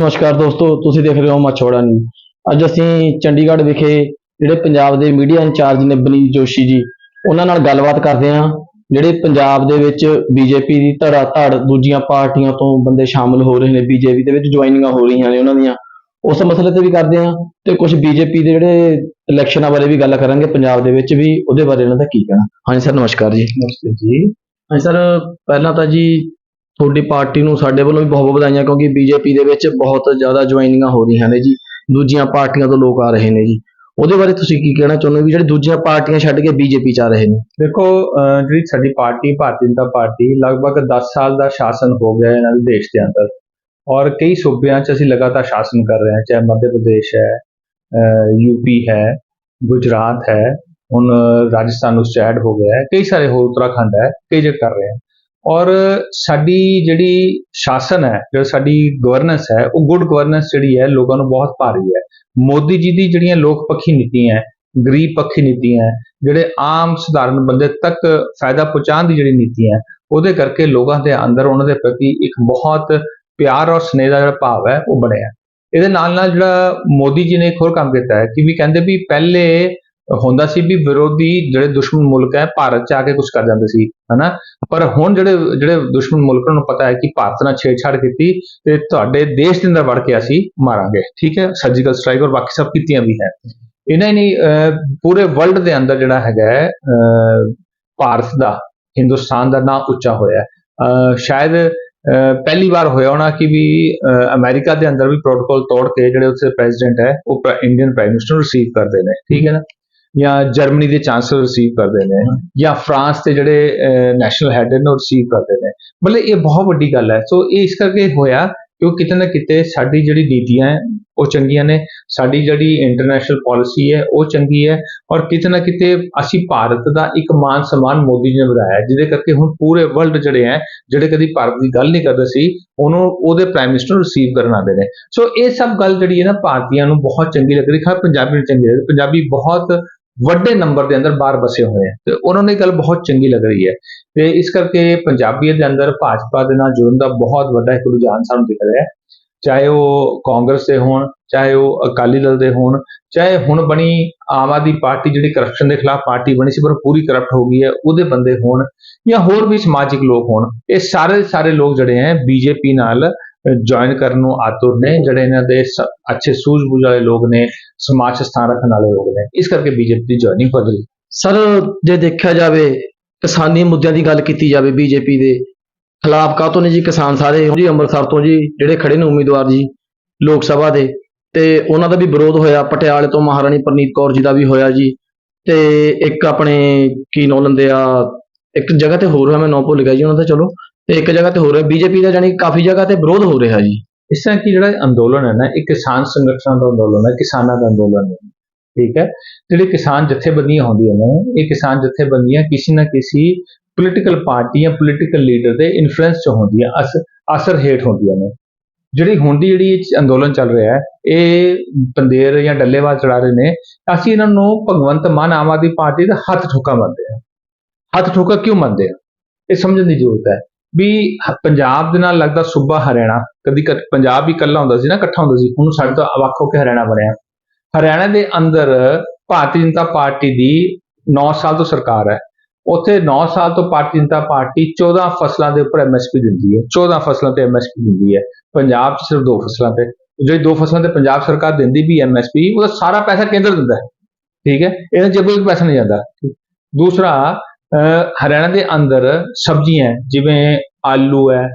ਨਮਸਕਾਰ ਦੋਸਤੋ, ਤੁਸੀਂ ਦੇਖ ਰਹੇ ਹੋ ਮਛੋੜਾ ਨਿਊਜ਼। ਅੱਜ ਅਸੀਂ ਚੰਡੀਗੜ੍ਹ ਵਿਖੇ ਜਿਹੜੇ ਪੰਜਾਬ ਦੇ ਮੀਡੀਆ ਇੰਚਾਰਜ ਨੇ ਬਨੀਤ ਜੋਸ਼ੀ ਜੀ, ਉਹਨਾਂ ਨਾਲ ਗੱਲਬਾਤ ਕਰਦੇ ਹਾਂ, ਜਿਹੜੇ ਪੰਜਾਬ ਦੇ ਵਿੱਚ ਬੀਜੇਪੀ ਦੀ ਧੜਾ ਧੜ ਦੂਜੀਆਂ ਪਾਰਟੀਆਂ ਤੋਂ ਬੰਦੇ ਸ਼ਾਮਲ ਹੋ ਰਹੇ ਨੇ, ਬੀਜੇਪੀ ਦੇ ਵਿੱਚ ਜੁਆਇਨਿੰਗਾਂ ਹੋ ਰਹੀਆਂ ਨੇ ਉਹਨਾਂ ਦੀਆਂ। ਉਸ ਮਸਲੇ ਤੇ ਵੀ ਕਰਦੇ ਹਾਂ ਤੇ ਕੁਝ ਬੀਜੇਪੀ ਦੇ ਜਿਹੜੇ ਇਲੈਕਸ਼ਨਾਂ ਬਾਰੇ ਵੀ ਗੱਲ ਕਰਾਂਗੇ, ਪੰਜਾਬ ਦੇ ਵਿੱਚ ਵੀ ਉਹਦੇ ਬਾਰੇ ਇਹਨਾਂ ਦਾ ਕੀ ਕਹਿਣਾ। ਹਾਂਜੀ ਸਰ, ਨਮਸਕਾਰ ਜੀ। ਨਮਸਤੇ ਜੀ। ਹਾਂਜੀ ਸਰ, ਪਹਿਲਾਂ ਤਾਂ ਜੀ ਤੁਹਾਡੀ ਪਾਰਟੀ ਨੂੰ ਸਾਡੇ ਵੱਲੋਂ ਵੀ ਬਹੁਤ ਬਹੁਤ ਵਧਾਈਆਂ, ਕਿਉਂਕਿ ਬੀਜੇਪੀ ਦੇ ਵਿੱਚ ਬਹੁਤ ਜ਼ਿਆਦਾ ਜੁਆਇਨਿੰਗਾਂ ਹੋ ਰਹੀਆਂ ਨੇ ਜੀ। ਦੂਜੀਆਂ ਪਾਰਟੀਆਂ ਤੋਂ ਲੋਕ ਆ ਰਹੇ ਨੇ ਜੀ। ਉਹਦੇ ਬਾਰੇ ਤੁਸੀਂ ਕੀ ਕਹਿਣਾ ਚਾਹੁੰਦੇ ਹੋ ਵੀ ਜਿਹੜੇ ਦੂਜੀਆਂ ਪਾਰਟੀਆਂ ਛੱਡ ਕੇ ਬੀਜੇਪੀ ਚ ਆ ਰਹੇ ਨੇ? ਦੇਖੋ ਜਿਹੜੀ ਸਾਡੀ ਪਾਰਟੀ, ਭਾਰਤੀ ਜਨਤਾ ਪਾਰਟੀ, ਲਗਭਗ 10 ਸਾਲ ਦਾ ਸ਼ਾਸਨ ਹੋ ਗਿਆ ਇਹਨਾਂ ਦੇ ਦੇਸ਼ ਦੇ ਅੰਦਰ। ਔਰ ਕਈ ਸੂਬਿਆਂ 'ਚ ਅਸੀਂ ਲਗਾਤਾਰ ਸ਼ਾਸਨ ਕਰ ਰਹੇ ਹਾਂ, ਚਾਹੇ ਮੱਧ ਪ੍ਰਦੇਸ਼ ਹੈ ਯੂਪੀ ਹੈ, ਗੁਜਰਾਤ ਹੈ, ਹੁਣ ਰਾਜਸਥਾਨ ਉਸ 'ਚ ਐਡ ਹੋ ਗਿਆ ਹੈ, ਕਈ ਸਾਰੇ ਹੋਰ, ਉੱਤਰਾਖੰਡ ਹੈ, ਕਈ ਜਗ੍ਹਾ ਕਰ ਰਹੇ ਹਾਂ। ਔਰ ਸਾਡੀ ਜਿਹੜੀ ਸ਼ਾਸਨ ਹੈ, ਜੋ ਸਾਡੀ ਗਵਰਨੈਂਸ ਹੈ, ਉਹ ਗੁੱਡ ਗਵਰਨੈਂਸ ਜਿਹੜੀ ਹੈ, ਲੋਕਾਂ ਨੂੰ ਬਹੁਤ ਭਾਰੀ ਹੈ। ਮੋਦੀ ਜੀ ਦੀ ਜਿਹੜੀਆਂ ਲੋਕ ਪੱਖੀ ਨੀਤੀਆਂ ਹੈ, ਗਰੀਬ ਪੱਖੀ ਨੀਤੀਆਂ ਹੈ, ਜਿਹੜੇ ਆਮ ਸਧਾਰਨ ਬੰਦੇ ਤੱਕ ਫਾਇਦਾ ਪਹੁੰਚਾਉਣ ਦੀ ਜਿਹੜੀ ਨੀਤੀ ਹੈ, ਉਹਦੇ ਕਰਕੇ ਲੋਕਾਂ ਦੇ ਅੰਦਰ ਉਹਨਾਂ ਦੇ ਪ੍ਰਤੀ ਇੱਕ ਬਹੁਤ ਪਿਆਰ ਔਰ ਸਨੇਹ ਦਾ ਜਿਹੜਾ ਭਾਵ ਹੈ, ਉਹ ਬਣਿਆ। ਇਹਦੇ ਨਾਲ ਨਾਲ ਜਿਹੜਾ ਮੋਦੀ ਜੀ ਨੇ ਇੱਕ ਹੋਰ ਕੰਮ ਕੀਤਾ ਹੈ, ਕਿ ਵੀ ਕਹਿੰਦੇ ਵੀ ਪਹਿਲੇ ਹੁੰਦਾ ਸੀ ਵੀ ਵਿਰੋਧੀ ਜਿਹੜੇ ਦੁਸ਼ਮਣ ਮੁਲਕ ਹੈ ਭਾਰਤ ਚ ਆ ਕੇ ਕੁਝ ਕਰ ਜਾਂਦੇ ਸੀ ਹਨਾ? ਪਰ ਹੁਣ ਜਿਹੜੇ ਜਿਹੜੇ ਦੁਸ਼ਮਣ ਮੁਲਕਾਂ ਨੂੰ ਪਤਾ ਹੈ ਕਿ ਭਾਰਤ ਨਾਲ ਛੇੜਛਾੜ ਕੀਤੀ ਤੇ ਤੁਹਾਡੇ ਦੇਸ਼ ਦੇ ਅੰਦਰ ਵੜ ਕੇ ਅਸੀਂ ਮਾਰਾਂਗੇ ਠੀਕ ਹੈ? ਸਰਜੀਕਲ ਸਟ੍ਰਾਈਕ ਔਰ ਬਾਕੀ ਸਭ ਕੀਤੀਆਂ ਵੀ ਹੈ। ਇਹਨਾਂ ਨੇ ਪੂਰੇ ਵਰਲਡ ਦੇ ਅੰਦਰ ਜਿਹੜਾ ਹੈਗਾ ਹੈ, ਭਾਰਤ ਦਾ ਹਿੰਦੁਸਤਾਨ ਦਾ ਨਾਂ ਉੱਚਾ ਹੋਇਆ ਸ਼ਾਇਦ ਪਹਿਲੀ ਵਾਰ ਹੋਇਆ ਹੋਣਾ ਕਿ ਵੀ ਅਹ, ਅਮਰੀਕਾ ਦੇ ਅੰਦਰ ਵੀ ਪ੍ਰੋਟੋਕੋਲ ਤੋੜ ਕੇ ਜਿਹੜੇ ਉੱਥੇ ਪ੍ਰੈਜ਼ੀਡੈਂਟ ਹੈ ਉਹ ਇੰਡੀਅਨ ਪ੍ਰਾਈਮ ਮਿਨਿਸਟਰ ਨੂੰ ਰਿਸੀਵ ਕਰਦੇ ਨੇ ਠੀਕ ਹੈ ਨਾ? ਜਾਂ ਜਰਮਨੀ ਦੇ ਚਾਂਸਲਰ ਰਿਸੀਵ ਕਰਦੇ ਨੇ ਜਾਂ ਫਰਾਂਸ ਦੇ ਜਿਹੜੇ ਨੈਸ਼ਨਲ ਹੈਡ ਨੇ ਉਹ ਰਿਸੀਵ ਕਰਦੇ ਨੇ। ਮਤਲਬ ਇਹ ਬਹੁਤ ਵੱਡੀ ਗੱਲ ਹੈ। ਸੋ ਇਹ ਇਸ ਕਰਕੇ ਹੋਇਆ ਕਿਉਂ ਕਿਤੇ ਨਾ ਕਿਤੇ ਸਾਡੀ ਜਿਹੜੀ ਨੀਤੀਆਂ ਹੈ, ਉਹ ਚੰਗੀਆਂ ਨੇ। ਸਾਡੀ ਜਿਹੜੀ ਇੰਟਰਨੈਸ਼ਨਲ ਪਾਲਿਸੀ ਹੈ, ਉਹ ਚੰਗੀ ਹੈ। ਔਰ ਕਿਤੇ ਨਾ ਕਿਤੇ ਅਸੀਂ ਭਾਰਤ ਦਾ ਇੱਕ ਮਾਨ ਸਨਮਾਨ ਮੋਦੀ ਜੀ ਨੇ ਵਧਾਇਆ ਜਿਹਦੇ ਕਰਕੇ ਹੁਣ ਪੂਰੇ ਵਰਲਡ ਜਿਹੜੇ ਹੈ, ਜਿਹੜੇ ਕਦੀ ਭਾਰਤ ਦੀ ਗੱਲ ਨਹੀਂ ਕਰਦੇ ਸੀ, ਉਹਨੂੰ, ਉਹਦੇ ਪ੍ਰਾਈਮ ਮਿਨਿਸਟਰ ਨੂੰ ਰਿਸੀਵ ਕਰਨ ਆਉਂਦੇ ਨੇ। ਸੋ ਇਹ ਸਭ ਗੱਲ ਜਿਹੜੀ ਹੈ ਨਾ, ਭਾਰਤੀਆਂ ਨੂੰ ਬਹੁਤ ਚੰਗੀ ਲੱਗ ਰਹੀ ਖਾਸ ਪੰਜਾਬੀ ਨੂੰ ਚੰਗੀ ਲੱਗ ਰਹੀ ਪੰਜਾਬੀ ਬਹੁਤ ਵੱਡੇ ਨੰਬਰ ਦੇ ਅੰਦਰ ਬਾਹਰ ਬਸੇ ਹੋਏ ਹੈ ਤੇ ਉਹਨਾਂ ਨੂੰ ਇਹ ਗੱਲ ਬਹੁਤ ਚੰਗੀ ਲੱਗ ਰਹੀ ਹੈ। ਤੇ ਇਸ ਕਰਕੇ ਪੰਜਾਬੀਅਤ ਦੇ ਅੰਦਰ ਭਾਜਪਾ ਦੇ ਨਾਲ ਜੁੜਨ ਦਾ ਬਹੁਤ ਵੱਡਾ ਇੱਕ ਰੁਝਾਨ ਸਾਨੂੰ ਦਿਖ ਰਿਹਾ ਹੈ। ਚਾਹੇ ਉਹ ਕਾਂਗਰਸ ਦੇ ਹੋਣ, ਚਾਹੇ ਉਹ ਅਕਾਲੀ ਦਲ ਦੇ ਹੋਣ, ਚਾਹੇ ਹੁਣ ਬਣੀ ਆਮ ਆਦਮੀ ਪਾਰਟੀ ਜਿਹੜੀ ਕਰਪਸ਼ਨ ਦੇ ਖਿਲਾਫ ਪਾਰਟੀ ਬਣੀ ਸੀ, ਪਰ ਪੂਰੀ ਕਰਪਟ ਹੋ ਗਈ ਹੈ, ਉਹਦੇ ਬੰਦੇ ਹੋਣ ਜਾਂ ਹੋਰ ਵੀ ਸਮਾਜਿਕ ਲੋਕ ਹੋਣ। ਇਹ ਸਾਰੇ ਸਾਰੇ ਲੋਕ ਜਿਹੜੇ ਹੈ, ਬੀਜੇਪੀ ਨਾਲ ਜੁਆਇਨ ਕਰਨ ਨੂੰ ਆਤੁਰ ਨੇ, ਜਿਹੜੇ ਇਹਨਾਂ ਦੇ ਅੱਛੇ ਸੂਝ-ਬੂਝ ਵਾਲੇ ਲੋਕ ਨੇ, ਸਮਾਜ 'ਚ ਸਥਾਨ ਰੱਖਣ ਵਾਲੇ ਲੋਕ ਨੇ। ਇਸ ਕਰਕੇ ਬੀਜੇਪੀ ਦੀ ਜੁਆਇਨਿੰਗ ਵਧ ਸਰ, ਜੇ ਦੇਖਿਆ ਜਾਵੇ, ਕਿਸਾਨੀ ਮੁੱਦਿਆਂ ਦੀ ਗੱਲ ਕੀਤੀ ਜਾਵੇ ਬੀਜੇਪੀ ਦੇ, ਖਿਲਾਫ ਕਾਹਤੋਂ ਨੇ ਜੀ ਕਿਸਾਨ ਸਾਰੇ? ਜੀ, ਅੰਮ੍ਰਿਤਸਰ ਤੋਂ ਜੀ, ਜਿਹੜੇ ਖੜੇ ਨੇ ਉਮੀਦਵਾਰ ਜੀ, ਲੋਕ ਸਭਾ ਦੇ। ਤੇ ਉਹਨਾਂ ਦਾ ਵੀ ਵਿਰੋਧ ਹੋਇਆ, ਪਟਿਆਲੇ ਤੋਂ ਮਹਾਰਾਣੀ ਪ੍ਰਨੀਤ ਕੌਰ ਜੀ ਦਾ ਵੀ ਹੋਇਆ ਜੀ। ਤੇ ਇੱਕ ਆਪਣੇ, ਕੀ ਨੌ ਲੈਂਦੇ ਆ, ਇੱਕ ਜਗ੍ਹਾ ਤੇ ਹੋਰ ਹੋਇਆ ਮੈਂ ਨਾਂ ਭੁੱਲ ਗਿਆ ਜੀ ਉਹਨਾਂ ਦਾ, ਚਲੋ। ਤੇ ਇੱਕ ਜਗ੍ਹਾ ਤੇ ਹੋ ਰਿਹਾ, ਬੀਜੇਪੀ ਦਾ ਜਾਨੀ ਕਾਫੀ ਜਗ੍ਹਾ ਤੇ ਵਿਰੋਧ ਹੋ ਰਿਹਾ ਜੀ। ਇਸ ਤਰ੍ਹਾਂ ਕਿ ਜਿਹੜਾ ਅੰਦੋਲਨ ਹੈ ਨਾ, ਇਹ ਕਿਸਾਨ ਸੰਗਠਨਾਂ ਦਾ ਅੰਦੋਲਨ ਹੈ, ਕਿਸਾਨਾਂ ਦਾ ਅੰਦੋਲਨ ਹੈ। ਠੀਕ ਹੈ? ਜਿਹੜੇ ਕਿਸਾਨ ਜਥੇਬੰਦੀਆਂ ਹੁੰਦੀਆਂ ਨੇ, ਇਹ ਕਿਸਾਨ ਜਥੇਬੰਦੀਆਂ ਕਿਸੇ ਨਾ ਕਿਸੇ ਪੋਲੀਟੀਕਲ ਪਾਰਟੀ ਜਾਂ ਪੋਲੀਟੀਕਲ ਲੀਡਰ ਦੇ ਇਨਫਲੂਐਂਸ ਚ ਹੁੰਦੀਆਂ, ਅਸ- ਅਸਰ ਹੇਠ ਹੁੰਦੀਆਂ ਨੇ। ਜਿਹੜੀ ਹੁਣ ਦੀ ਜਿਹੜੀ ਇਹ ਅੰਦੋਲਨ ਚੱਲ ਰਿਹਾ ਹੈ, ਇਹ ਬੰਦੇਰ ਜਾਂ ਡੱਲੇਵਾਲ ਚੜਾ ਰਹੇ ਨੇ, ਅਸੀਂ ਇਹਨਾਂ ਨੂੰ ਭਗਵੰਤ ਮਾਨ ਆਮ ਆਦਮੀ ਪਾਰਟੀ ਦਾ ਹੱਥ ਠੋਕਾ ਮੰਨਦੇ ਹਾਂ। ਹੱਥ ਠੋਕਾ ਕਿਉਂ ਮੰਨਦੇ ਆ ਇਹ ਸਮਝਣ ਦੀ ਜ਼ਰੂਰਤ ਹੈ। ਵੀ ਪੰਜਾਬ ਦੇ ਨਾਲ ਲੱਗਦਾ ਸੂਬਾ ਹਰਿਆਣਾ, ਕਦੀ ਕ- ਪੰਜਾਬ ਵੀ ਇਕੱਲਾ ਹੁੰਦਾ ਸੀ ਨਾ, ਇਕੱਠਾ ਹੁੰਦਾ ਸੀ ਹੁਣ ਸਾਡੇ ਤੋਂ ਵੱਖ ਹੋ ਕੇ ਹਰਿਆਣਾ ਬਣਿਆ। ਹਰਿਆਣਾ ਦੇ ਅੰਦਰ ਭਾਰਤੀ ਜਨਤਾ ਪਾਰਟੀ ਦੀ 9 ਸਾਲ ਤੋਂ ਸਰਕਾਰ ਹੈ। ਉੱਥੇ 9 ਸਾਲ ਤੋਂ ਭਾਰਤੀ ਜਨਤਾ ਪਾਰਟੀ 14 ਫਸਲਾਂ ਦੇ ਉੱਪਰ ਐਮਐਸਪੀ ਦਿੰਦੀ ਹੈ। 14 ਫਸਲਾਂ ਤੇ ਐਮਐਸਪੀ ਦਿੰਦੀ ਹੈ। ਪੰਜਾਬ ਸਿਰਫ ਦੋ ਫਸਲਾਂ ਤੇ। ਜਿਹੜੀ ਦੋ ਫਸਲਾਂ ਤੇ ਪੰਜਾਬ ਸਰਕਾਰ ਦਿੰਦੀ ਵੀ ਐਮਐਸਪੀ ਉਹਦਾ ਸਾਰਾ ਪੈਸਾ ਕੇਂਦਰ ਦਿੰਦਾ ਹੈ। ਠੀਕ ਹੈ? ਇਹਦਾ ਜੇਬੋਂ ਇੱਕ ਪੈਸਾ ਨਹੀਂ ਜਾਂਦਾ। ਦੂਸਰਾ ਹਰਿਆਣਾ ਦੇ ਅੰਦਰ ਸਬਜ਼ੀਆਂ ਜਿਵੇਂ ਆਲੂ ਹੈ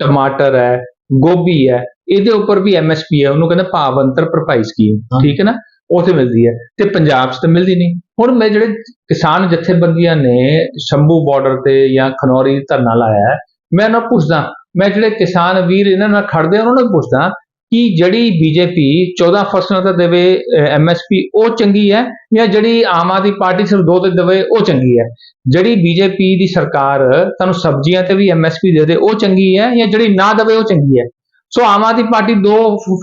ਟਮਾਟਰ ਹੈ ਗੋਭੀ ਹੈ ਇਹਦੇ ਉੱਪਰ ਵੀ ਐਮਐਸਪੀ ਹੈ ਉਹਨੂੰ ਕਹਿੰਦੇ ਭਾਵ ਅੰਤਰ ਭਰਪਾਈ ਸਕੀਮ। ਠੀਕ ਹੈ ਨਾ ਉੱਥੇ ਮਿਲਦੀ ਹੈ ਤੇ ਪੰਜਾਬ 'ਚ ਤਾਂ ਮਿਲਦੀ ਨਹੀਂ ਹੁਣ ਮੈਂ ਜਿਹੜੇ ਕਿਸਾਨ ਜਥੇਬੰਦੀਆਂ ਨੇ ਸ਼ੰਭੂ ਬਾਰਡਰ ਤੇ ਜਾਂ ਖਨੌਰੀ ਧਰਨਾ ਲਾਇਆ ਮੈਂ ਉਹਨਾਂ ਪੁੱਛਦਾ ਮੈਂ ਜਿਹੜੇ ਕਿਸਾਨ ਵੀਰ ਇਹਨਾਂ ਨਾਲ ਖੜਦੇ ਉਹਨਾਂ ਨੂੰ ਪੁੱਛਦਾ ਕਿ ਜਿਹੜੀ ਬੀਜੇਪੀ 14 ਫਸਲਾਂ ਤੇ ਦੇਵੇ ਐਮਐਸਪੀ ਉਹ ਚੰਗੀ ਹੈ ਜਾਂ ਜਿਹੜੀ ਆਮ ਆਦਮੀ ਪਾਰਟੀ ਸਿਰਫ ਦੋ ਤੇ ਦੇਵੇ, ਉਹ ਚੰਗੀ ਹੈ? ਜਿਹੜੀ ਬੀਜੇਪੀ ਦੀ ਸਰਕਾਰ ਤੁਹਾਨੂੰ ਸਬਜ਼ੀਆਂ ਤੇ ਵੀ ਐਮਐਸਪੀ ਦੇ ਦੇ, ਉਹ ਚੰਗੀ ਹੈ ਜਾਂ ਜਿਹੜੀ ਨਾ ਦੇਵੇ, ਉਹ ਚੰਗੀ ਹੈ? ਸੋ ਆਮ ਆਦਮੀ ਪਾਰਟੀ ਦੋ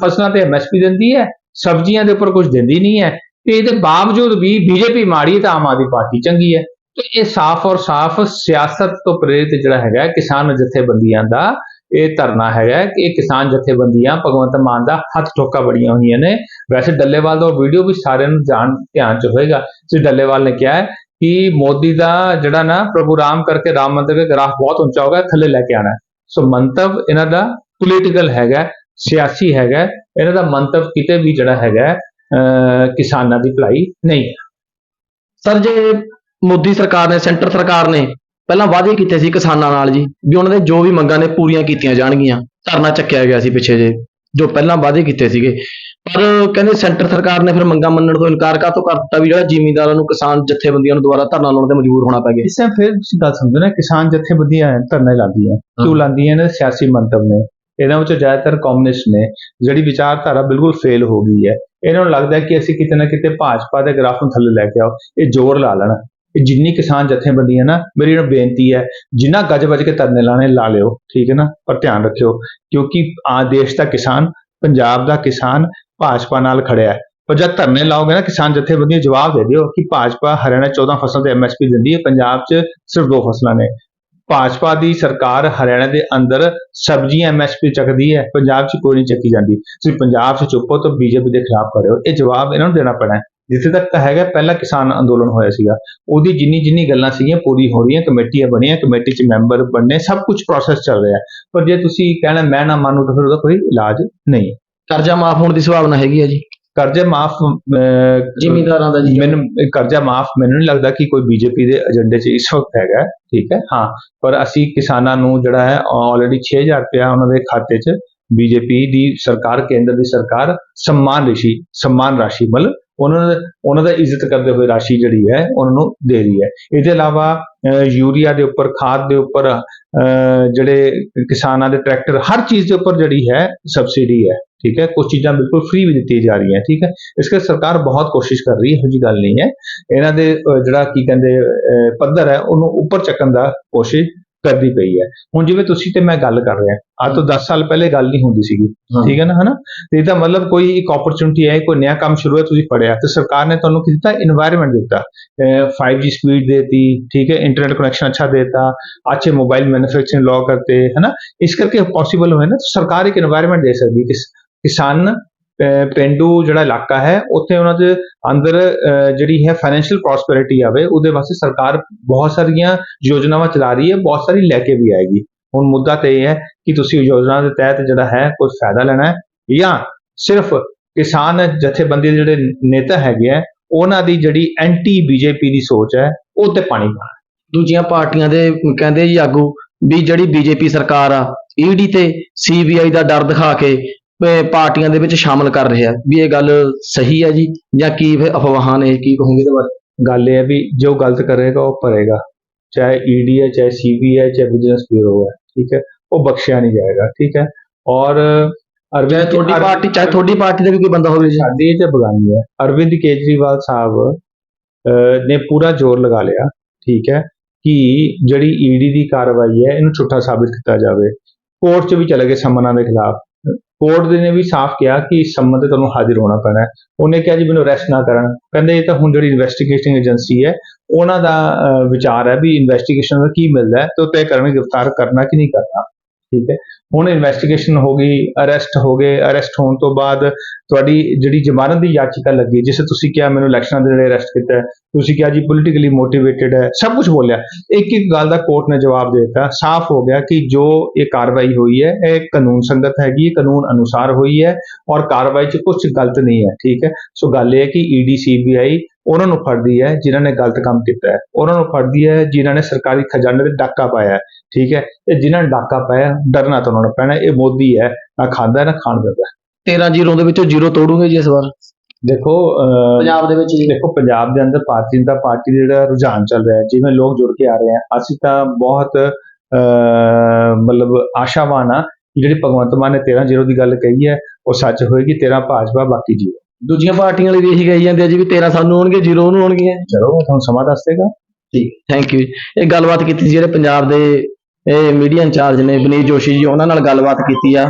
ਫਸਲਾਂ ਤੇ ਐਮਐਸਪੀ ਦਿੰਦੀ ਹੈ, ਸਬਜ਼ੀਆਂ ਦੇ ਉੱਪਰ ਕੁਝ ਦਿੰਦੀ ਨਹੀਂ ਹੈ, ਤੇ ਇਹਦੇ ਬਾਵਜੂਦ ਵੀ ਬੀਜੇਪੀ ਮਾੜੀ ਹੈ ਤਾਂ ਆਮ ਆਦਮੀ ਪਾਰਟੀ ਚੰਗੀ ਹੈ। ਤੇ ਇਹ ਸਾਫ਼ ਔਰ ਸਾਫ਼ ਸਿਆਸਤ ਤੋਂ ਪ੍ਰੇਰਿਤ ਜਿਹੜਾ ਹੈਗਾ ਕਿਸਾਨ ਜਥੇਬੰਦੀਆਂ ਦਾ ਇਹ ਧਰਨਾ ਹੈਗਾ ਕਿ ਇਹ ਕਿਸਾਨ ਜਥੇਬੰਦੀਆਂ, ਭਗਵੰਤ ਮਾਨ ਦਾ ਹੱਥ ਠੋਕਾ ਬੜੀਆਂ ਹੋਈਆਂ ਨੇ। ਵੈਸੇ ਡੱਲੇਵਾਲ ਦਾ ਵੀਡੀਓ ਵੀ ਸਾਰਿਆਂ ਨੂੰ ਜਾਣ, ਧਿਆਨ ਚ ਹੋਏਗਾ। ਸ੍ਰੀ ਡੱਲੇਵਾਲ ਨੇ ਕਿਹਾ ਹੈ ਕਿ ਮੋਦੀ ਦਾ ਜਿਹੜਾ ਨਾ ਪ੍ਰਭੂ ਰਾਮ ਕਰਕੇ ਰਾਮ ਮੰਦਿਰ ਦਾ ਗ੍ਰਾਫ ਬਹੁਤ ਉੱਚਾ ਹੋਗਾ ਥੱਲੇ ਲੈ ਕੇ ਆਣਾ ਸੋ ਮੰਤਵ ਇਹਨਾਂ ਦਾ ਪੋਲੀਟੀਕਲ ਹੈਗਾ ਸਿਆਸੀ ਹੈਗਾ ਇਹਨਾਂ ਦਾ ਮੰਤਵ ਕਿਤੇ ਵੀ ਜਿਹੜਾ ਹੈਗਾ ਅਹ ਕਿਸਾਨਾਂ ਦੀ ਭਲਾਈ ਨਹੀਂ। ਸਰ, ਜੇ ਮੋਦੀ ਸਰਕਾਰ ਨੇ, ਸੈਂਟਰ ਸਰਕਾਰ ਨੇ ਪਹਿਲਾਂ ਵਾਅਦੇ ਕੀਤੇ ਸੀ ਕਿਸਾਨਾਂ ਨਾਲ ਜੀ ਵੀ ਉਹਨਾਂ ਦੇ ਜੋ ਵੀ ਮੰਗਾਂ ਨੇ ਪੂਰੀਆਂ ਕੀਤੀਆਂ ਜਾਣਗੀਆਂ ਧਰਨਾ ਚੱਕਿਆ ਗਿਆ ਸੀ ਪਿੱਛੇ ਜੇ ਜੋ ਪਹਿਲਾਂ ਵਾਅਦੇ ਕੀਤੇ ਸੀਗੇ। ਪਰ ਕਹਿੰਦੇ ਸੈਂਟਰ ਸਰਕਾਰ ਨੇ ਫਿਰ ਮੰਗਾਂ ਮੰਨਣ ਤੋਂ ਇਨਕਾਰ ਕਾਹਤੋਂ ਕਰ ਦਿੱਤਾ ਵੀ ਜਿਹੜਾ ਜ਼ਿਮੀਂਦਾਰਾਂ ਨੂੰ ਕਿਸਾਨ ਜਥੇਬੰਦੀਆਂ ਨੂੰ ਦੁਬਾਰਾ ਧਰਨਾ ਲਾਉਣ ਤੇ ਮਜਬੂਰ ਹੋਣਾ ਪੈ ਗਿਆ। ਇਸ ਤਰ੍ਹਾਂ ਫਿਰ ਤੁਸੀਂ ਗੱਲ ਸਮਝੋ ਨਾ ਕਿਸਾਨ ਜਥੇਬੰਦੀਆਂ ਧਰਨੇ ਲਾਉਂਦੀਆਂ ਕਿਉਂ ਲਾਉਂਦੀਆਂ ਨੇ ਸਿਆਸੀ ਮੰਤਵ ਨੇ। ਇਹਨਾਂ ਵਿੱਚੋਂ ਜ਼ਿਆਦਾਤਰ ਕਮਿਊਨਿਸਟ ਨੇ ਜਿਹੜੀ ਵਿਚਾਰਧਾਰਾ ਬਿਲਕੁਲ ਫੇਲ ਹੋ ਗਈ ਹੈ ਇਹਨਾਂ ਨੂੰ ਲੱਗਦਾ ਹੈ ਕਿ ਅਸੀਂ ਕਿਤੇ ਨਾ ਕਿਤੇ ਭਾਜਪਾ ਦੇ ਗ੍ਰਾਫ ਨੂੰ ਥੱਲੇ ਲੈ ਕੇ ਆਓ ਇਹ ਜ਼ੋਰ ਲਾ ਲੈਣਾ। ਇਹ ਜਿੰਨੀ ਕਿਸਾਨ ਜਥੇਬੰਦੀਆਂ ਨਾ, ਮੇਰੀ ਇਹਨਾਂ ਬੇਨਤੀ ਹੈ, ਜਿੰਨਾ ਗੱਜ ਵੱਜ ਕੇ ਧਰਨੇ ਲਾਣੇ ਲਾ ਲਿਓ, ਠੀਕ ਹੈ ਨਾ? ਪਰ ਧਿਆਨ ਰੱਖਿਓ, ਕਿਉਂਕਿ ਆ ਦੇਸ਼ ਦਾ ਕਿਸਾਨ, ਪੰਜਾਬ ਦਾ ਕਿਸਾਨ ਭਾਜਪਾ ਨਾਲ ਖੜਿਆ ਹੈ। ਪਰ ਜਦ ਧਰਨੇ ਲਾਓਗੇ ਨਾ, ਕਿਸਾਨ ਜਥੇਬੰਦੀਆਂ ਜਵਾਬ ਦੇ ਦਿਓ ਕਿ ਭਾਜਪਾ ਹਰਿਆਣਾ 14 ਫਸਲਾਂ ਤੇ ਐਮਐਸਪੀ ਦਿੰਦੀ ਹੈ, ਪੰਜਾਬ 'ਚ ਸਿਰਫ ਦੋ ਫਸਲਾਂ ਨੇ। ਭਾਜਪਾ ਦੀ ਸਰਕਾਰ ਹਰਿਆਣਾ ਦੇ ਅੰਦਰ ਸਬਜ਼ੀਆਂ ਐਮਐਸਪੀ ਚੱਕਦੀ ਹੈ, ਪੰਜਾਬ 'ਚ ਕੋਈ ਨਹੀਂ ਚੱਕੀ ਜਾਂਦੀ। ਤੁਸੀਂ ਪੰਜਾਬ 'ਚ ਚੁੱਪੋ ਤਾਂ ਬੀਜੇਪੀ ਦੇ ਖਿਲਾਫ ਖੜੇ ਹੋ। ਇਹ ਜਵਾਬ ਇਹਨਾਂ ਨੂੰ ਦੇਣਾ ਪੈਣਾ ਜਿੱਥੇ ਤੱਕ ਤਾਂ ਹੈਗਾ ਪਹਿਲਾ ਕਿਸਾਨ ਅੰਦੋਲਨ ਹੋਇਆ ਸੀਗਾ ਉਹਦੀ ਜਿੰਨੀ ਜਿੰਨੀ ਗੱਲਾਂ ਸੀਗੀਆਂ ਪੂਰੀ ਹੋ ਰਹੀਆਂ ਕਮੇਟੀਆਂ ਬਣੀਆਂ ਕਮੇਟੀ 'ਚ ਮੈਂਬਰ ਬਣਨੇ ਸਭ ਕੁਝ ਪ੍ਰੋਸੈਸ ਚੱਲ ਰਿਹਾ। ਪਰ ਜੇ ਤੁਸੀਂ ਕਹਿਣਾ ਮੈਂ ਨਾ ਮੰਨੂ ਤਾਂ ਫਿਰ ਉਹਦਾ ਕੋਈ ਇਲਾਜ ਨਹੀਂ। ਕਰਜ਼ਾ ਮਾਫ ਹੋਣ ਦੀ ਸੰਭਾਵਨਾ ਹੈਗੀ ਹੈ ਜੀ ਕਰਜ਼ੇ ਮਾਫ ਜ਼ਿਮੀਂਦਾਰਾਂ ਦਾ ਜੀ ਮੈਨੂੰ ਕਰਜ਼ਾ ਮਾਫ ਮੈਨੂੰ ਨਹੀਂ ਲੱਗਦਾ ਕਿ ਕੋਈ ਬੀਜੇਪੀ ਦੇ ਏਜੰਡੇ 'ਚ ਇਸ ਵਕਤ ਹੈਗਾ ਠੀਕ ਹੈ ਹਾਂ ਪਰ ਅਸੀਂ ਕਿਸਾਨਾਂ ਨੂੰ ਜਿਹੜਾ ਹੈ ਆਲਰੇਡੀ 6000 ਰੁਪਇਆ ਉਹਨਾਂ ਦੇ ਖਾਤੇ 'ਚ ਬੀਜੇਪੀ ਦੀ ਸਰਕਾਰ ਕੇਂਦਰ ਦੀ ਸਰਕਾਰ ਸਨਮਾਨ ਰਿਸ਼ੀ ਸਨਮਾਨ ਰਾਸ਼ੀ ਮਤਲਬ ਉਹਨਾਂ ਉਹਨਾਂ ਦਾ ਇੱਜ਼ਤ ਕਰਦੇ ਹੋਏ ਰਾਸ਼ੀ ਜਿਹੜੀ ਹੈ, ਉਹਨਾਂ ਨੂੰ ਦੇ ਰਹੀ ਹੈ। ਇਹਦੇ ਇਲਾਵਾ ਯੂਰੀਆ ਦੇ ਉੱਪਰ, ਖਾਦ ਦੇ ਉੱਪਰ ਜਿਹੜੇ ਕਿਸਾਨਾਂ ਦੇ ਟਰੈਕਟਰ, ਹਰ ਚੀਜ਼ ਦੇ ਉੱਪਰ ਜਿਹੜੀ ਹੈ, ਸਬਸਿਡੀ ਹੈ, ਠੀਕ ਹੈ? ਕੁਝ ਚੀਜ਼ਾਂ ਬਿਲਕੁਲ ਫ੍ਰੀ ਵੀ ਦਿੱਤੀ ਜਾ ਰਹੀਆਂ, ਠੀਕ ਹੈ? ਇਸ ਕਰਕੇ ਸਰਕਾਰ ਬਹੁਤ ਕੋਸ਼ਿਸ਼ ਕਰ ਰਹੀ ਹੈ, ਇਹੋ ਜਿਹੀ ਗੱਲ ਨਹੀਂ ਹੈ। ਇਹਨਾਂ ਦੇ ਜਿਹੜਾ ਕੀ ਕਹਿੰਦੇ ਪੱਧਰ ਹੈ, ਉਹਨੂੰ ਉੱਪਰ ਚੱਕਣ ਦਾ ਕੋਸ਼ਿਸ਼ ਕਰਦੀ ਪਈ ਹੈ। ਹੁਣ ਜਿਵੇਂ ਤੁਸੀਂ ਤੇ ਮੈਂ ਗੱਲ ਕਰ ਰਿਹਾ ਅੱਜ ਤੋਂ 10 ਸਾਲ ਪਹਿਲੇ ਗੱਲ ਨਹੀਂ ਹੁੰਦੀ ਸੀਗੀ ਠੀਕ ਹੈ ਨਾ ਹਨਾ? ਤੇ ਇਹਦਾ ਮਤਲਬ ਕੋਈ ਇੱਕ ਓਪਰਚੁਨਿਟੀ ਹੈ ਕੋਈ ਨਵਾਂ ਕੰਮ ਸ਼ੁਰੂ ਹੈ ਤੁਸੀਂ ਪੜਿਆ ਤੇ ਸਰਕਾਰ ਨੇ ਤੁਹਾਨੂੰ ਕੀ ਦਿੱਤਾ? এনवायरमेंट ਦਿੱਤਾ। 5G ਸਪੀਡ ਦੇਤੀ ਠੀਕ ਹੈ ਇੰਟਰਨੈਟ ਕਨੈਕਸ਼ਨ ਅੱਛਾ ਦੇਤਾ ਅੱਛੇ ਮੋਬਾਈਲ ਮੈਨੂਫੈਕਚਰਿੰਗ ਲਾਅ ਕਰਤੇ ਹਨਾ? ਇਸ ਕਰਕੇ ਪੋਸੀਬਲ ਹੋਇਆ ਨਾ ਸਰਕਾਰ ਇੱਕ এনवायरमेंट ਦੇ ਸਕਦੀ ਕਿ ਕਿਸਾਨ ਪਿੰਡੂ ਜਿਹੜਾ ਇਲਾਕਾ ਹੈ, ਉੱਥੇ ਉਹਨਾਂ ਦੇ ਅੰਦਰ ਜਿਹੜੀ ਹੈ ਫਾਈਨੈਂਸ਼ੀਅਲ ਪ੍ਰੋਸਪੈਰਿਟੀ ਆਵੇ, ਉਹਦੇ ਵਾਸਤੇ ਸਰਕਾਰ ਬਹੁਤ ਸਾਰੀਆਂ ਯੋਜਨਾਵਾਂ ਚਲਾ ਰਹੀ ਹੈ, ਬਹੁਤ ਸਾਰੀ ਲੈ ਕੇ ਵੀ ਆਏਗੀ। ਹੁਣ ਮੁੱਦਾ ਤੇ ਇਹ ਹੈ ਕਿ ਤੁਸੀਂ ਯੋਜਨਾ ਦੇ ਤਹਿਤ ਜਿਹੜਾ ਹੈ ਕੁਝ ਫਾਇਦਾ ਲੈਣਾ ਹੈ ਜਾਂ ਸਿਰਫ ਕਿਸਾਨ ਜਥੇਬੰਦੀ ਦੇ ਜਿਹੜੇ ਨੇਤਾ ਹੈਗੇ ਆ ਉਹਨਾਂ ਦੀ ਜਿਹੜੀ ਐਂਟੀ ਬੀਜੇਪੀ ਦੀ ਸੋਚ ਹੈ, ਉਹ ਤੇ ਪਾਣੀ ਪਾਣਾ ਦੂਜੀਆਂ ਪਾਰਟੀਆਂ ਦੇ ਕਹਿੰਦੇ ਜੀ ਆਗੂ ਵੀ ਜਿਹੜੀ ਬੀਜੇਪੀ ਸਰਕਾਰ ਆ ਈਡੀ ਤੇ ਸੀਬੀਆਈ ਦਾ ਡਰ ਦਿਖਾ ਕੇ ਪਾਰਟੀਆਂ ਦੇ ਵਿੱਚ ਸ਼ਾਮਲ ਕਰ ਰਿਹਾ ਵੀ ਇਹ ਗੱਲ ਸਹੀ ਹੈ ਜੀ ਜਾਂ ਕੀ ਫਿਰ ਅਫਵਾਹਾਂ ਨੇ ਕੀ ਕਹੋਗੇ ਇਹਦੇ ਬਾਰੇ? ਗੱਲ ਇਹ ਹੈ ਵੀ ਜੋ ਗਲਤ ਕਰੇਗਾ ਉਹ ਭਰੇਗਾ। ਚਾਹੇ ਈਡੀ ਹੈ ਚਾਹੇ ਸੀਬੀ ਹੈ ਚਾਹੇ ਬਿਜ਼ਨਸ ਬਿਊਰੋ ਹੈ ਠੀਕ ਹੈ? ਉਹ ਬਖਸ਼ਿਆ ਨਹੀਂ ਜਾਏਗਾ ਠੀਕ ਹੈ? ਔਰ ਅਰਵਿੰਦ ਤੁਹਾਡੀ ਪਾਰਟੀ ਚਾਹੇ ਤੁਹਾਡੀ ਪਾਰਟੀ ਦਾ ਵੀ ਕੋਈ ਬੰਦਾ ਹੋਵੇ ਸਾਡੀ ਤੇ ਬਗਾਨੀ ਹੈ। ਅਰਵਿੰਦ ਕੇਜਰੀਵਾਲ ਸਾਹਿਬ ਨੇ ਪੂਰਾ ਜ਼ੋਰ ਲਗਾ ਲਿਆ ਠੀਕ ਹੈ? ਕਿ ਜਿਹੜੀ ਈਡੀ ਦੀ ਕਾਰਵਾਈ ਹੈ ਇਹਨੂੰ ਝੂਠਾ ਸਾਬਿਤ ਕੀਤਾ ਜਾਵੇ। ਕੋਰਟ 'ਚ ਵੀ ਚਲੇ ਗਏ ਸੰਮਨਾਂ ਦੇ ਖਿਲਾਫ। ਕੋਰਟ ਦੇ ਨੇ ਵੀ ਸਾਫ਼ ਕਿਹਾ ਕਿ ਇਸ ਸੰਮਨ ਤੇ ਤੁਹਾਨੂੰ ਹਾਜ਼ਰ ਹੋਣਾ ਪੈਣਾ ਹੈ। ਉਹਨੇ ਕਿਹਾ ਜੀ ਮੈਨੂੰ ਅਰੈਸਟ ਨਾ ਕਰਨ। ਕਹਿੰਦੇ ਇਹ ਤਾਂ ਹੁਣ ਜਿਹੜੀ ਇਨਵੈਸਟੀਗੇਟਿੰਗ ਏਜੰਸੀ ਹੈ ਉਹਨਾਂ ਦਾ ਅਹ, ਵਿਚਾਰ ਹੈ ਵੀ ਇਨਵੈਸਟੀਗੇਸ਼ਨ ਦਾ ਕੀ ਮਿਲਦਾ ਹੈ ਤੇ ਉਹ ਤੈਅ ਕਰਨਗੇ ਗ੍ਰਿਫਤਾਰ ਕਰਨਾ ਕਿ ਨਹੀਂ ਕਰਨਾ। ਠੀਕ ਹੈ। ਹੁਣ ਇਨਵੈਸਟੀਗੇਸ਼ਨ ਹੋ ਗਈ ਅਰੈਸਟ ਹੋ ਗਏ। ਅਰੈਸਟ ਹੋਣ ਤੋਂ ਬਾਅਦ ਤੁਹਾਡੀ ਜਿਹੜੀ ਜ਼ਮਾਨਤ ਦੀ ਯਾਚਿਕਾ ਲੱਗੀ ਜਿਸ ਤੁਸੀਂ ਕਿਹਾ ਮੈਨੂੰ ਇਲੈਕਸ਼ਨਾਂ ਦੇ ਜਿਹੜੇ ਅਰੈਸਟ ਕੀਤਾ ਤੁਸੀਂ ਕਿਹਾ ਜੀ ਪੋਲੀਟੀਕਲੀ ਮੋਟੀਵੇਟਿਡ ਹੈ ਸਭ ਕੁਝ ਬੋਲਿਆ। ਇੱਕ ਇੱਕ ਗੱਲ ਦਾ ਕੋਰਟ ਨੇ ਜਵਾਬ ਦੇ ਦਿੱਤਾ। ਸਾਫ਼ ਹੋ ਗਿਆ ਕਿ ਜੋ ਇਹ ਕਾਰਵਾਈ ਹੋਈ ਹੈ ਇਹ ਕਾਨੂੰਨ ਸੰਗਤ ਹੈਗੀ ਹੈ ਕਾਨੂੰਨ ਅਨੁਸਾਰ ਹੋਈ ਹੈ ਔਰ ਕਾਰਵਾਈ 'ਚ ਕੁਝ ਗਲਤ ਨਹੀਂ ਹੈ ਠੀਕ ਹੈ? ਸੋ ਗੱਲ ਇਹ ਹੈ ਕਿ ਈਡੀ ਸੀਬੀਆਈ ਉਹਨਾਂ ਨੂੰ ਫੜਦੀ ਹੈ ਜਿਨ੍ਹਾਂ ਨੇ ਗਲਤ ਕੰਮ ਕੀਤਾ ਹੈ। ਉਹਨਾਂ ਨੂੰ ਫੜਦੀ ਹੈ ਜਿਨ੍ਹਾਂ ਨੇ ਸਰਕਾਰੀ ਖਜ਼ਾਨੇ ਦੇ ਡਾਕਾ ਪਾਇਆ ਹੈ ਠੀਕ ਹੈ? ਤੇ ਜਿਨ੍ਹਾਂ ਨੇ ਡਾਕਾ ਪਾਇਆ ਡਰਨਾ ਤਾਂ ਉਹਨਾਂ ਨੂੰ ਪੈਣਾ ਇਹ ਮੋਦੀ ਹੈ ਨਾ ਖਾਂਦਾ ਹੈ, ਨਾ ਖਾਣ ਦਿੰਦਾ। ਹੈ। 13 ਜ਼ੀਰੋ ਦੇ ਵਿੱਚੋਂ ਜ਼ੀਰੋ ਤੋੜੂਗੇ ਜੀ ਇਸ ਵਾਰ? ਦੇਖੋ ਪੰਜਾਬ ਦੇ ਵਿੱਚ ਦੇਖੋ ਪੰਜਾਬ ਦੇ ਅੰਦਰ ਭਾਰਤੀ ਜਨਤਾ ਪਾਰਟੀ ਦਾ ਜਿਹੜਾ ਰੁਝਾਨ ਚੱਲ ਰਿਹਾ ਹੈ ਜਿਵੇਂ ਲੋਕ ਜੁੜ ਕੇ ਆ ਰਹੇ ਹਨ ਅਸੀਂ ਤਾਂ ਬਹੁਤ ਮਤਲਬ ਆਸ਼ਾਵਾਨ ਆ ਜਿਹੜੀ ਭਗਵੰਤ ਮਾਨ ਨੇ 13 ਜ਼ੀਰੋ ਦੀ ਗੱਲ ਕਹੀ ਹੈ ਉਹ ਸੱਚ ਹੋਏਗੀ 13 ਭਾਜਪਾ ਬਾਕੀ ਜੀ ਦੂਜੀਆਂ ਪਾਰਟੀਆਂ ਵਾਲੇ ਵੀ ਇਹੀ ਕਹੀ ਜਾਂਦੇ ਆ ਜੀ ਵੀ 13 ਸਾਨੂੰ ਹੋਣਗੇ ਜ਼ੀਰੋ ਉਹਨੂੰ ਹੋਣਗੇ ਚਲੋ ਉਹ ਤੁਹਾਨੂੰ ਸਮਾਂ ਦੱਸ ਦੇਗਾ। ਠੀਕ ਥੈਂਕ ਯੂ ਇਹ ਗੱਲਬਾਤ ਕੀਤੀ ਜਿਹੜੇ ਪੰਜਾਬ ਦੇ ਇਹ ਮੀਡੀਆ ਇੰਚਾਰਜ ਨੇ ਬਨੀਤ ਜੋਸ਼ੀ ਜੀ ਉਹਨਾਂ ਨਾਲ ਗੱਲਬਾਤ ਕੀਤੀ ਆ।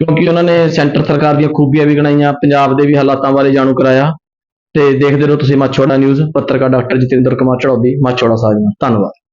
ਕਿਉਂਕਿ ਉਹਨਾਂ ਨੇ ਸੈਂਟਰ ਸਰਕਾਰ ਦੀਆਂ ਖੂਬੀਆਂ ਵੀ ਗਣਾਈਆਂ, ਪੰਜਾਬ ਦੇ ਵੀ ਹਾਲਾਤਾਂ ਬਾਰੇ ਜਾਣੂ ਕਰਾਇਆ ਤੇ ਦੇਖਦੇ ਰਹੋ ਤੁਸੀਂ ਮਾਛੋੜਾ ਨਿਊਜ਼ ਪੱਤਰਕਾਰ ਡਾਕਟਰ ਜਤਿੰਦਰ ਕੁਮਾਰ ਚੜੌਦੀ ਮਾਛੋੜਾ ਸਾਹਿਬ ਧੰਨਵਾਦ।